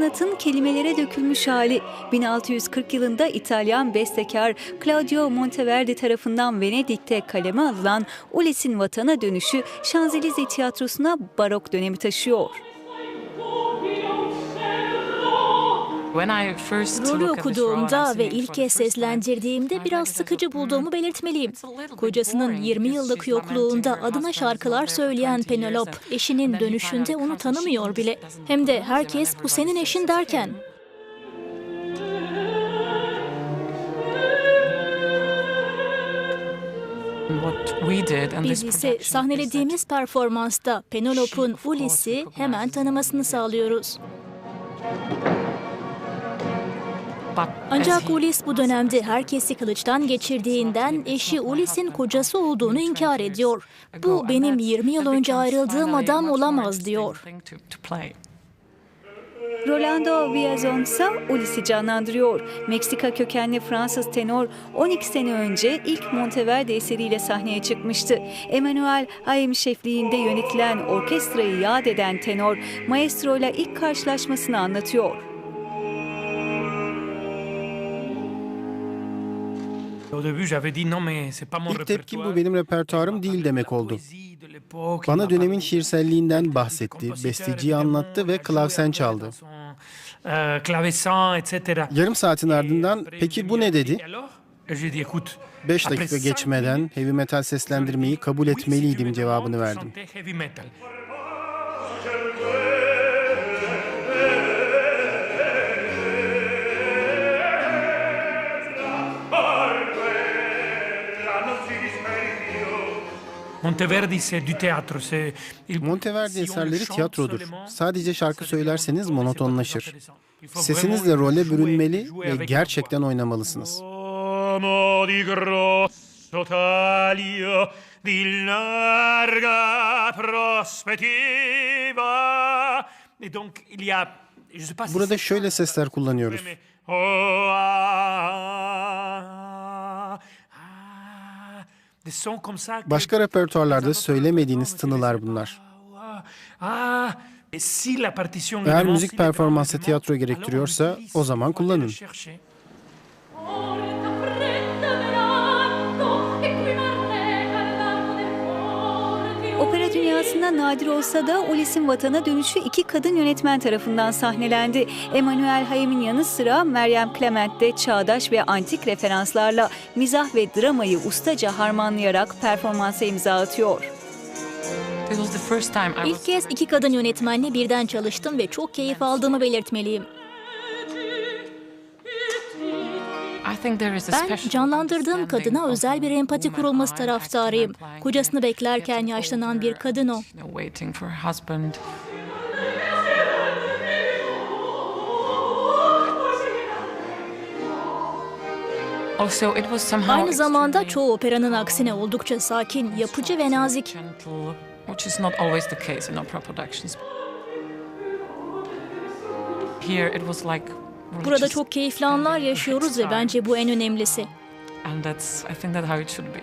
sanatın kelimelere dökülmüş hali. 1640 yılında İtalyan bestekar Claudio Monteverdi tarafından Venedik'te kaleme alınan Ulysses'in vatana dönüşü Şanzelize tiyatrosuna barok dönemi taşıyor. Rolü okuduğumda ve ilk kez seslendirdiğimde biraz sıkıcı bulduğumu belirtmeliyim. Kocasının 20 yıllık yokluğunda adına şarkılar söyleyen Penelope, eşinin dönüşünde onu tanımıyor bile. Hem de herkes bu senin eşin derken. Biz ise sahnelediğimiz performansta Penelope'un Ulysses'i hemen tanımasını sağlıyoruz. Ancak Ulis bu dönemde herkesi kılıçtan geçirdiğinden eşi Ulis'in kocası olduğunu inkar ediyor. Bu benim 20 yıl önce ayrıldığım adam olamaz diyor. Rolando Villazon ise Ulysses'i canlandırıyor. Meksika kökenli Fransız tenor 12 sene önce ilk Monteverdi eseriyle sahneye çıkmıştı. Emmanuel Haim şefliğinde yönetilen orkestrayı yad eden tenor, maestro ile ilk karşılaşmasını anlatıyor. İlk tepki bu benim repertuarım değil demek oldu. Bana dönemin şiirselliğinden bahsetti, besteciyi anlattı ve klavsen çaldı. Yarım saatin ardından peki bu ne dedi? Beş dakika geçmeden heavy metal seslendirmeyi kabul etmeliydim cevabını verdim. Monteverdi eserleri tiyatrodur. Sadece şarkı söylerseniz monotonlaşır. Sesinizle role bürünmeli ve gerçekten oynamalısınız. Di larga prospettiva. Burada şöyle sesler kullanıyoruz. Başka repertuarlarda söylemediğiniz tınılar bunlar. Ah, ah. Eğer müzik performansı tiyatro gerektiriyorsa, o zaman kullanın. Dünyasında nadir olsa da Ulysses'in vatana dönüşü iki kadın yönetmen tarafından sahnelendi. Emmanuel Hayem'in yanı sıra Meryem Clement de çağdaş ve antik referanslarla mizah ve dramayı ustaca harmanlayarak performansa imza atıyor. İlk kez iki kadın yönetmenle birden çalıştım ve çok keyif aldığımı belirtmeliyim. Ben canlandırdığım kadına özel bir empati kurulması taraftarıyım. Kocasını beklerken yaşlanan bir kadın o. Aynı zamanda çoğu operanın aksine oldukça sakin, yapıcı ve nazik. Burada çok keyifli anlar yaşıyoruz ve bence bu en önemlisi. and that's I think that's how it should be.